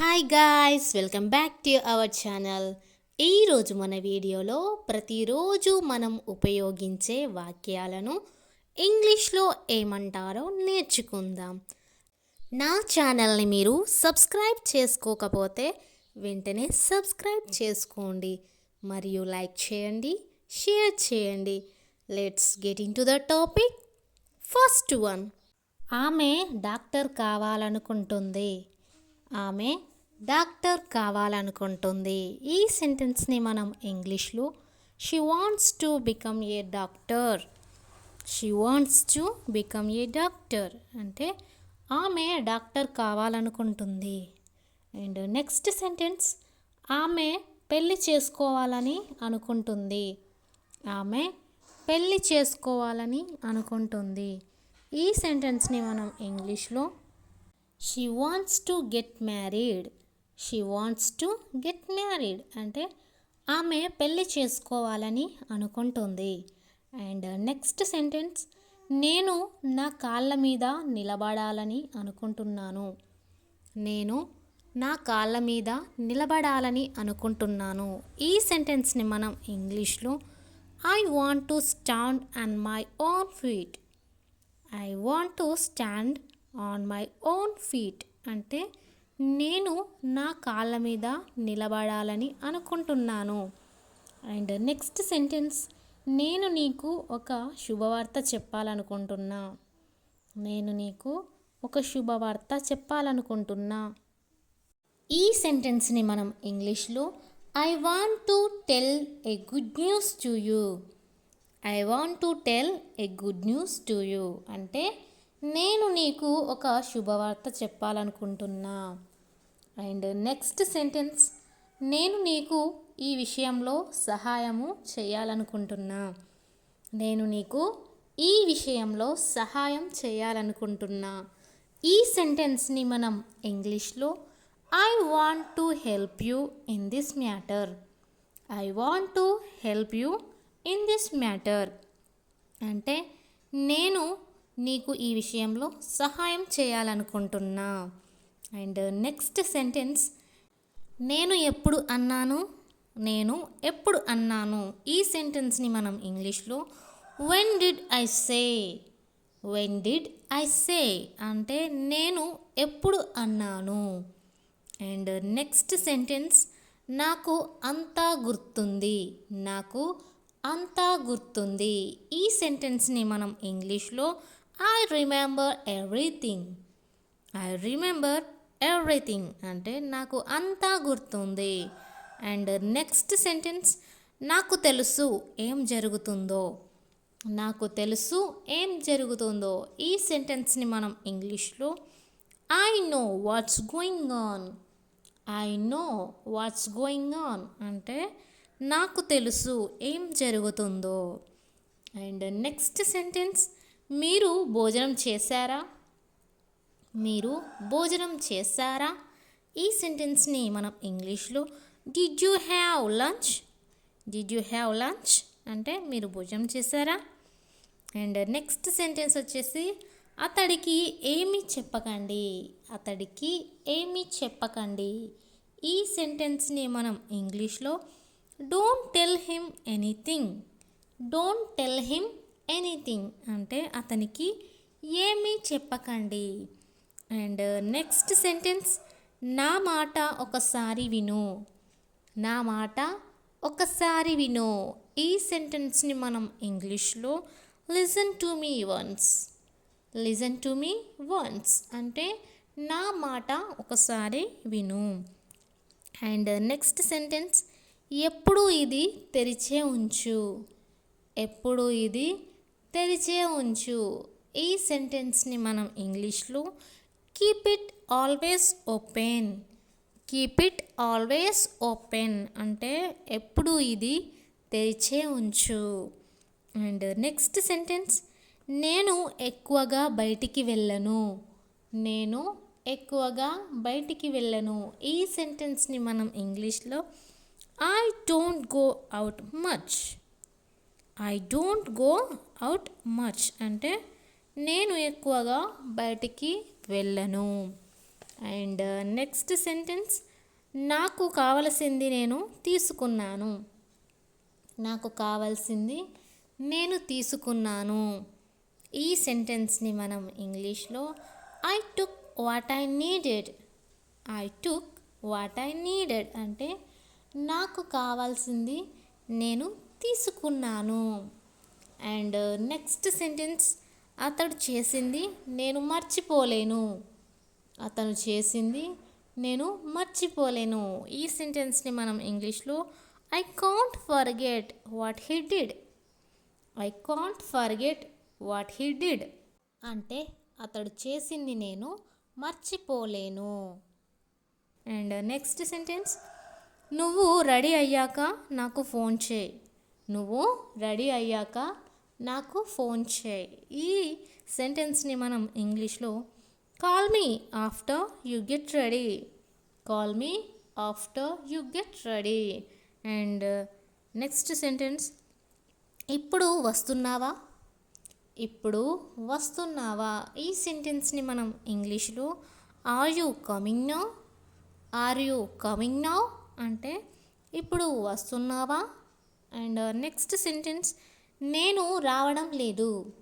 Hi guys welcome back to our channel ఈరోజు మన వీడియోలో ప్రతిరోజు మనం ఉపయోగించే వాక్యాలను ఇంగ్లీష్లో ఏమంటారో నేర్చుకుందాం. నా ఛానల్ని మీరు సబ్స్క్రైబ్ చేసుకోకపోతే వెంటనే సబ్స్క్రైబ్ చేసుకోండి. మరియు లైక్ చేయండి షేర్ చేయండి. Let's get into the topic first one ఆమె డాక్టర్ కావాలనుకుంటుంది. ఆమె డాక్టర్ కావాలనుకుంటుంది. ఈ సెంటెన్స్ని మనం ఇంగ్లీష్లో she wants to become a doctor she wants to become a doctor అంటే ఆమె డాక్టర్ కావాలనుకుంటుంది. అండ్ నెక్స్ట్ సెంటెన్స్ ఆమె పెళ్ళి చేసుకోవాలని అనుకుంటుంది. ఆమె పెళ్ళి చేసుకోవాలని అనుకుంటుంది. ఈ సెంటెన్స్ని మనం ఇంగ్లీష్లో she wants to get married she wants to get married అంటే ఆమె పెళ్ళి చేసుకోవాలని అనుకుంటుంది. అండ్ నెక్స్ట్ సెంటెన్స్ నేను నా కాళ్ళ మీద నిలబడాలని అనుకుంటున్నాను. నేను నా కాళ్ళ మీద నిలబడాలని అనుకుంటున్నాను. ఈ సెంటెన్స్ని మనం ఇంగ్లీష్లో I want to stand and my own feet I want to stand on my own feet అంటే నేను నా కాళ్ళ మీద నిలబడాలని అనుకుంటున్నాను. అండ్ నెక్స్ట్ సెంటెన్స్ నేను నీకు ఒక శుభవార్త చెప్పాలనుకుంటున్నా. నేను నీకు ఒక శుభవార్త చెప్పాలనుకుంటున్నా. ఈ సెంటెన్స్ని మనం ఇంగ్లీష్లో I want to tell a good news to you I want to tell a good news to you అంటే నేను నీకు ఒక శుభవార్త చెప్పాలనుకుంటున్నా. అండ్ నెక్స్ట్ సెంటెన్స్ నేను నీకు ఈ విషయంలో సహాయము చేయాలనుకుంటున్నా. నేను నీకు ఈ విషయంలో సహాయం చేయాలనుకుంటున్నా. ఈ సెంటెన్స్ని మనం ఇంగ్లీష్లో I want to help you in this matter I want to help you in this matter అంటే నేను నీకు ఈ విషయంలో సహాయం చేయాలనుకుంటున్నా. అండ్ నెక్స్ట్ సెంటెన్స్ నేను ఎప్పుడు అన్నాను నేను ఎప్పుడు అన్నాను. ఈ సెంటెన్స్ని మనం ఇంగ్లీష్లో when did I say when did I say అంటే నేను ఎప్పుడు అన్నాను. అండ్ నెక్స్ట్ సెంటెన్స్ నాకు అంతా గుర్తుంది నాకు అంతా గుర్తుంది. ఈ సెంటెన్స్ని మనం ఇంగ్లీష్లో I remember everything I remember everything అంటే నాకు అంతా గుర్తుంది. అండ్ నెక్స్ట్ సెంటెన్స్ నాకు తెలుసు ఏం జరుగుతుందో. నాకు తెలుసు ఏం జరుగుతుందో. ఈ సెంటెన్స్ని మనం ఇంగ్లీష్లో I know what's going on I know what's going on అంటే నాకు తెలుసు ఏం జరుగుతుందో. అండ్ నెక్స్ట్ సెంటెన్స్ మీరు భోజనం చేశారా? మీరు భోజనం చేశారా? ఈ సెంటెన్స్ని మనం ఇంగ్లీష్లో did you have lunch did you have lunch అంటే మీరు భోజనం చేశారా? అండ్ నెక్స్ట్ సెంటెన్స్ వచ్చేసి అతడికి ఏమీ చెప్పకండి? అతడికి ఏమీ చెప్పకండి? ఈ సెంటెన్స్ని మనం ఇంగ్లీష్లో don't tell him anything don't tell him anything అంటే అతనికి ఏమీ చెప్పకండి? అండ్ నెక్స్ట్ సెంటెన్స్ నా మాట ఒకసారి విను. నా మాట ఒకసారి విను. ఈ సెంటెన్స్ని మనం ఇంగ్లీష్లో listen to me once. Listen to me once అంటే నా మాట ఒకసారి విను. అండ్ నెక్స్ట్ సెంటెన్స్ ఎప్పుడు ఇది తెరిచే ఉంచు. ఎప్పుడు ఇది తెరిచే ఉంచు. ఈ సెంటెన్స్ని మనం ఇంగ్లీష్లో keep it always open keep it always open అంటే ఎప్పుడు ఇది తెరిచే ఉంచు. అండ్ నెక్స్ట్ సెంటెన్స్ నేను ఎక్కువగా బయటికి వెళ్ళను. నేను ఎక్కువగా బయటికి వెళ్ళను. ఈ సెంటెన్స్ని మనం ఇంగ్లీష్లో I don't go out much I don't go out much అంటే నేను ఎక్కువగా బయటికి వెళ్ళను. అండ్ నెక్స్ట్ సెంటెన్స్ నాకు కావలసింది నేను తీసుకున్నాను. నాకు కావాల్సింది నేను తీసుకున్నాను. ఈ సెంటెన్స్ని మనం ఇంగ్లీష్లో I took what I needed I took what I needed అంటే నాకు కావాల్సింది నేను తీసుకున్నాను. అండ్ నెక్స్ట్ సెంటెన్స్ అతడు చేసింది నేను మర్చిపోలేను. అతను చేసింది నేను మర్చిపోలేను. ఈ సెంటెన్స్ని మనం ఇంగ్లీష్లో I can't forget what he did I can't forget what he did అంటే అతడు చేసింది నేను మర్చిపోలేను. అండ్ నెక్స్ట్ సెంటెన్స్ నువ్వు రెడీ అయ్యాక నాకు ఫోన్ చేయి. నువ్వు రెడీ అయ్యాక నాకు ఫోన్ చేయి. ఈ సెంటెన్స్ని మనం ఇంగ్లీష్లో call me after you get ready. Call me after you get ready. And next sentence ఇప్పుడు వస్తున్నావా? ఇప్పుడు వస్తున్నావా? ఈ సెంటెన్స్ని మనం ఇంగ్లీష్లో are you coming now? Are you coming now? అంటే ఇప్పుడు వస్తున్నావా? అండ్ నెక్స్ట్ సెంటెన్స్ నేను రావడం లేదు.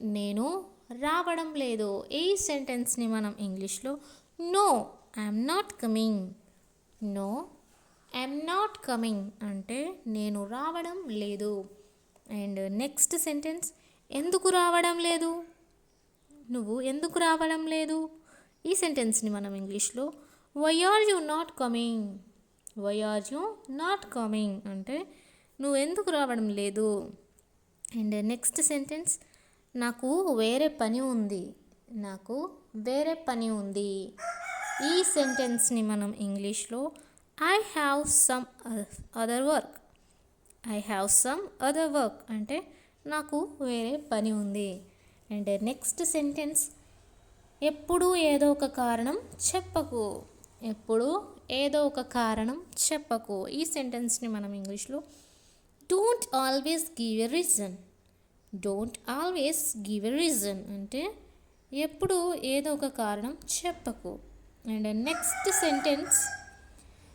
నేను రావడం లేదు. ఈ సెంటెన్స్ని మనం ఇంగ్లీష్లో no I'm not coming. No I'm not coming అంటే నేను రావడం లేదు. అండ్ నెక్స్ట్ సెంటెన్స్ ఎందుకు రావడం లేదు? నువ్వు ఎందుకు రావడం లేదు? ఈ సెంటెన్స్ని మనం ఇంగ్లీష్లో why are you not coming? Why are you not coming అంటే నువ్వు ఎందుకు రావడం లేదు? అండ్ నెక్స్ట్ సెంటెన్స్ నాకు వేరే పని ఉంది. నాకు వేరే పని ఉంది. ఈ సెంటెన్స్ని మనం ఇంగ్లీష్లో I have some other work I have some other work అంటే నాకు వేరే పని ఉంది. అండ్ నెక్స్ట్ సెంటెన్స్ ఎప్పుడూ ఏదో ఒక కారణం చెప్పకు. ఎప్పుడు ఏదో ఒక కారణం చెప్పకు. ఈ సెంటెన్స్ని మనం ఇంగ్లీష్లో don't always give a reason don't always give a reason అంటే ఎప్పుడు ఏదో ఒక కారణం చెప్పకు. అండ్ నెక్స్ట్ సెంటెన్స్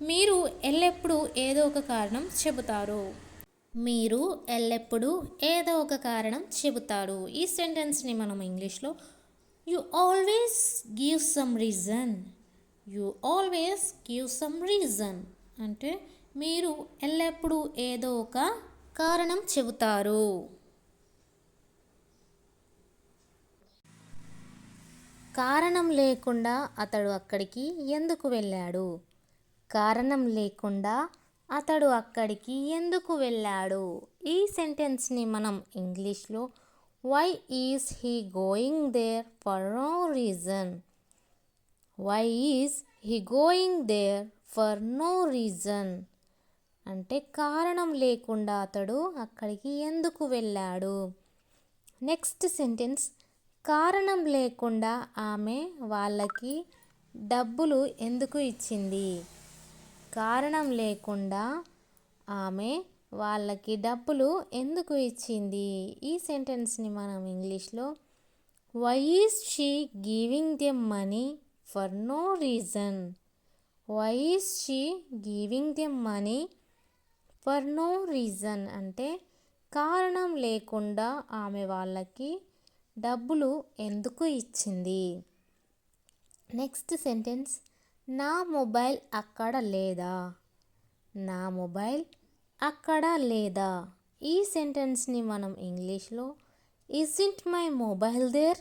మీరు ఎల్లప్పుడూ ఏదో ఒక కారణం చెబుతారు. మీరు ఎల్లప్పుడూ ఏదో ఒక కారణం చెబుతారు. ఈ సెంటెన్స్ని మనం ఇంగ్లీష్లో you always give some reason you always give some reason అంటే మీరు ఎల్లప్పుడూ ఏదో ఒక కారణం చెబుతారు. కారణం లేకుండా అతడు అక్కడికి ఎందుకు వెళ్ళాడు? కారణం లేకుండా అతడు అక్కడికి ఎందుకు వెళ్ళాడు? ఈ సెంటెన్స్ని మనం ఇంగ్లీష్లో why is he going there for no reason. Why is he going there for no reason. అంటే కారణం లేకుండా అతడు అక్కడికి ఎందుకు వెళ్ళాడు? నెక్స్ట్ సెంటెన్స్ కారణం లేకుండా ఆమె వాళ్ళకి డబ్బులు ఎందుకు ఇచ్చింది? కారణం లేకుండా ఆమె వాళ్ళకి డబ్బులు ఎందుకు ఇచ్చింది? ఈ సెంటెన్స్ని మనం ఇంగ్లీష్లో why is she giving them money for no reason why is she giving them money for no reason అంటే కారణం లేకుండా ఆమె వాళ్ళకి డబ్బులు ఎందుకు ఇచ్చింది? నెక్స్ట్ సెంటెన్స్ నా మొబైల్ అక్కడ లేదా? నా మొబైల్ అక్కడ లేదా? ఈ సెంటెన్స్ని మనం ఇంగ్లీష్లో isn't my mobile there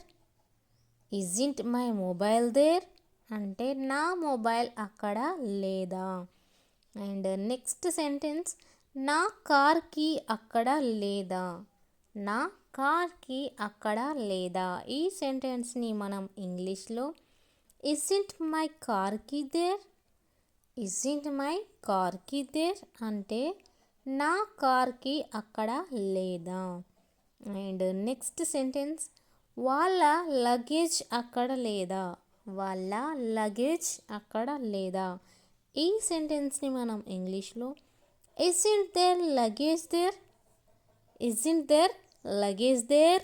isn't my mobile there అంటే నా మొబైల్ అక్కడ లేదా? అండ్ నెక్స్ట్ సెంటెన్స్ నా కార్కి అక్కడ లేదా? నా కార్కి అక్కడ లేదా? ఈ సెంటెన్స్ని మనం ఇంగ్లీష్లో ఇజింట్ మై కార్కి దేర్ ఇజింట్ మై కార్కి దేర్ అంటే నా కార్కి అక్కడ లేదా? అండ్ నెక్స్ట్ సెంటెన్స్ వాళ్ళ లగేజ్ అక్కడ లేదా? వాళ్ళ లగేజ్ అక్కడ లేదా? ఈ సెంటెన్స్ని మనం ఇంగ్లీష్లో isn't there luggage there? Isn't there luggage there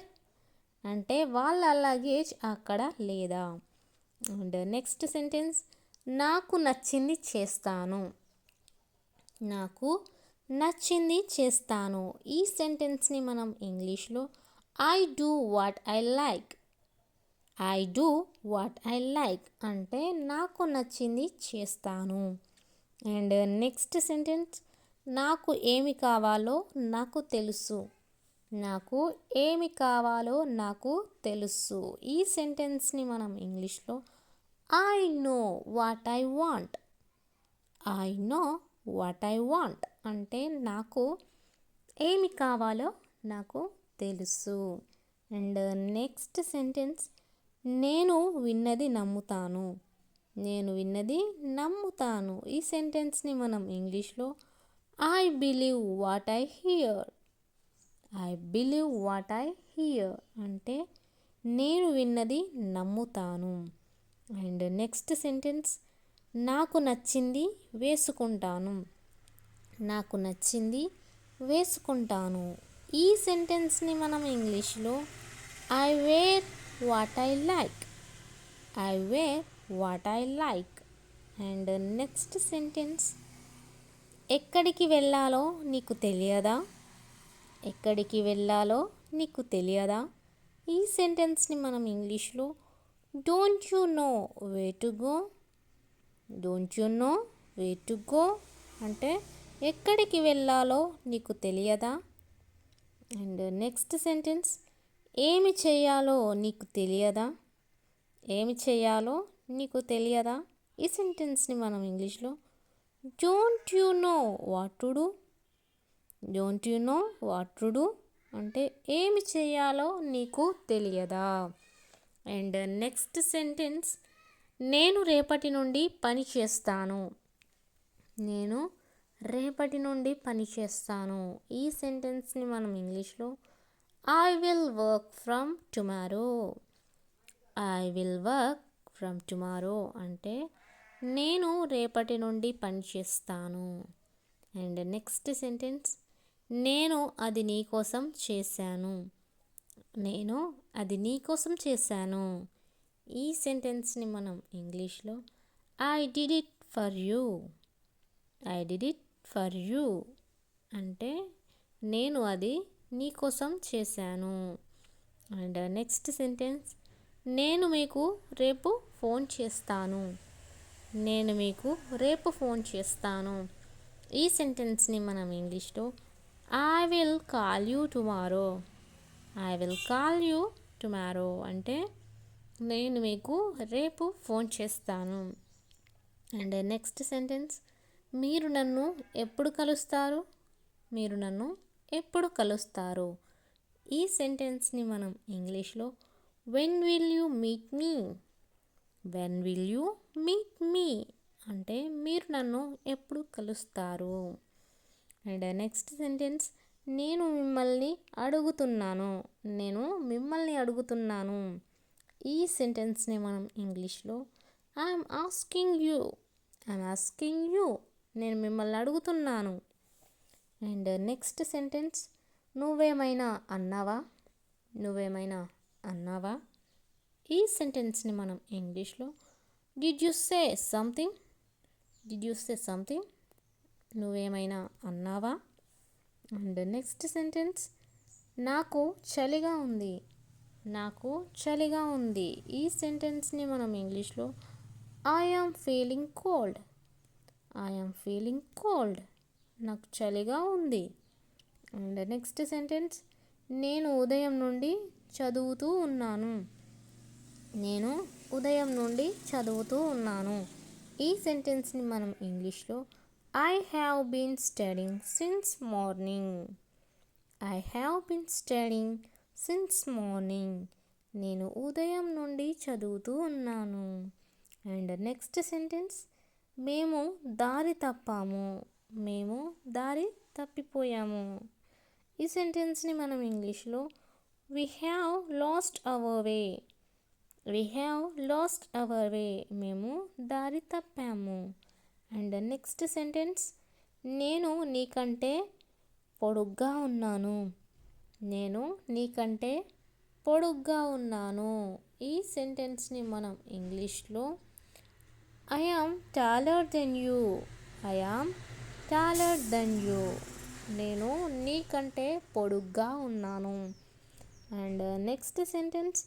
అంటే వాళ్ళ లగేజ్ అక్కడ లేదా? అండ్ నెక్స్ట్ సెంటెన్స్ నాకు నచ్చింది చేస్తాను. నాకు నచ్చింది చేస్తాను. ఈ సెంటెన్స్ని మనం ఇంగ్లీష్లో I do what I like I do what I like అంటే నాకు నచ్చింది చేస్తాను. అండ్ నెక్స్ట్ సెంటెన్స్ నాకు ఏమి కావాలో నాకు తెలుసు. నాకు ఏమి కావాలో నాకు తెలుసు. ఈ సెంటెన్స్ని మనం ఇంగ్లీష్లో I know what I want I know what I want అంటే నాకు ఏమి కావాలో నాకు తెలుసు. అండ్ నెక్స్ట్ సెంటెన్స్ నేను విన్నది నమ్ముతాను. నేను విన్నది నమ్ముతాను. ఈ సెంటెన్స్ని మనం ఇంగ్లీష్లో I believe what I hear I believe what I hear అంటే నేను విన్నది నమ్ముతాను. అండ్ నెక్స్ట్ సెంటెన్స్ నాకు నచ్చింది వేసుకుంటాను. నాకు నచ్చింది వేసుకుంటాను. ఈ సెంటెన్స్ని మనం ఇంగ్లీష్లో I wear what I like I wear what I like and next sentence ఎక్కడికి వెళ్ళాలో నీకు తెలియదా? ఎక్కడికి వెళ్ళాలో నీకు తెలియదా? ఈ సెంటెన్స్ని మనం ఇంగ్లీష్లో don't you know way to go don't you know way to go అంటే ఎక్కడికి వెళ్ళాలో నీకు తెలియదా? అండ్ నెక్స్ట్ సెంటెన్స్ ఏమి చేయాలో నీకు తెలియదా? ఏమి చేయాలో నీకు తెలియదా? ఈ సెంటెన్స్ని మనం ఇంగ్లీష్లో don't you know what to do don't you know what to do అంటే ఏమి చేయాలో నీకు తెలియదా? అండ్ నెక్స్ట్ సెంటెన్స్ నేను రేపటి నుండి పని చేస్తాను. నేను రేపటి నుండి పని చేస్తాను. ఈ సెంటెన్స్ని మనం ఇంగ్లీష్లో I will work from tomorrow I will work from tomorrow అంటే నేను రేపటి నుండి పనిచేస్తాను. అండ్ నెక్స్ట్ సెంటెన్స్ నేను అది నీకోసం చేశాను. నేను అది నీకోసం చేశాను. ఈ సెంటెన్స్ని మనం ఇంగ్లీష్లో I did it for you I did it for you అంటే నేను అది నీకోసం చేశాను. అండ్ నెక్స్ట్ సెంటెన్స్ నేను మీకు రేపు ఫోన్ చేస్తాను. నేను మీకు రేపు ఫోన్ చేస్తాను. ఈ సెంటెన్స్ని మనం ఇంగ్లీష్లో I will call you tomorrow I will call you tomorrow అంటే నేను మీకు రేపు ఫోన్ చేస్తాను. అండ్ నెక్స్ట్ సెంటెన్స్ మీరు నన్ను ఎప్పుడు కలుస్తారు? మీరు నన్ను ఎప్పుడు కలుస్తారు? ఈ సెంటెన్స్ని మనం ఇంగ్లీష్లో when will you meet me when will you meet me అంటే మీరు నన్ను ఎప్పుడు కలుస్తారు? అండ్ నెక్స్ట్ సెంటెన్స్ నేను మిమ్మల్ని అడుగుతున్నాను. నేను మిమ్మల్ని అడుగుతున్నాను. ఈ సెంటెన్స్ని మనం ఇంగ్లీష్లో I'm asking you I'm asking you నేను మిమ్మల్ని అడుగుతున్నాను. అండ్ నెక్స్ట్ సెంటెన్స్ నువ్వేమైనా అన్నావా? నువ్వేమైనా అన్నావా? ఈ సెంటెన్స్ని మనం ఇంగ్లీష్లో did you say something did you say something నువ్వేమైనా అన్నావా? అండ్ నెక్స్ట్ సెంటెన్స్ నాకు చలిగా ఉంది. నాకు చలిగా ఉంది. ఈ సెంటెన్స్ని మనం ఇంగ్లీష్లో I am feeling cold I am feeling cold నాకు చలిగా ఉంది. అండ్ నెక్స్ట్ సెంటెన్స్ నేను ఉదయం నుండి చదువుతూ ఉన్నాను. నేను ఉదయం నుండి చదువుతూ ఉన్నాను. ఈ సెంటెన్స్ని మనం ఇంగ్లీష్లో I have been studying since morning I have been studying since morning నేను ఉదయం నుండి చదువుతూ ఉన్నాను. అండ్ నెక్స్ట్ సెంటెన్స్ మేము దారి తప్పాము. మేము దారి తప్పిపోయాము. ఈ సెంటెన్స్ని మనం ఇంగ్లీష్లో we have lost our way we have lost our way మేము దారి తప్పాము. అండ్ నెక్స్ట్ సెంటెన్స్ నేను నీకంటే పొడుగ్గా ఉన్నాను. నేను నీకంటే పొడుగ్గా ఉన్నాను. ఈ సెంటెన్స్ని మనం ఇంగ్లీష్లో I am taller than you I am taller than you నేను నీకంటే పొడుగ్గా ఉన్నాను. అండ్ నెక్స్ట్ సెంటెన్స్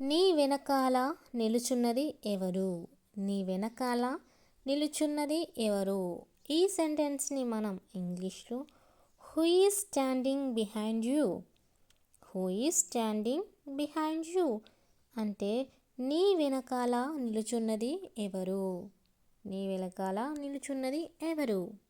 నీ వెనకాల నిలుచున్నది ఎవరు? నీ వెనకాల నిలుచున్నది ఎవరు? ఈ సెంటెన్స్ని మనం ఇంగ్లీష్లో who is standing behind you? Who is standing behind you? అంటే నీ వెనకాల నిలుచున్నది ఎవరు? నీ వెనకాల నిలుచున్నది ఎవరు?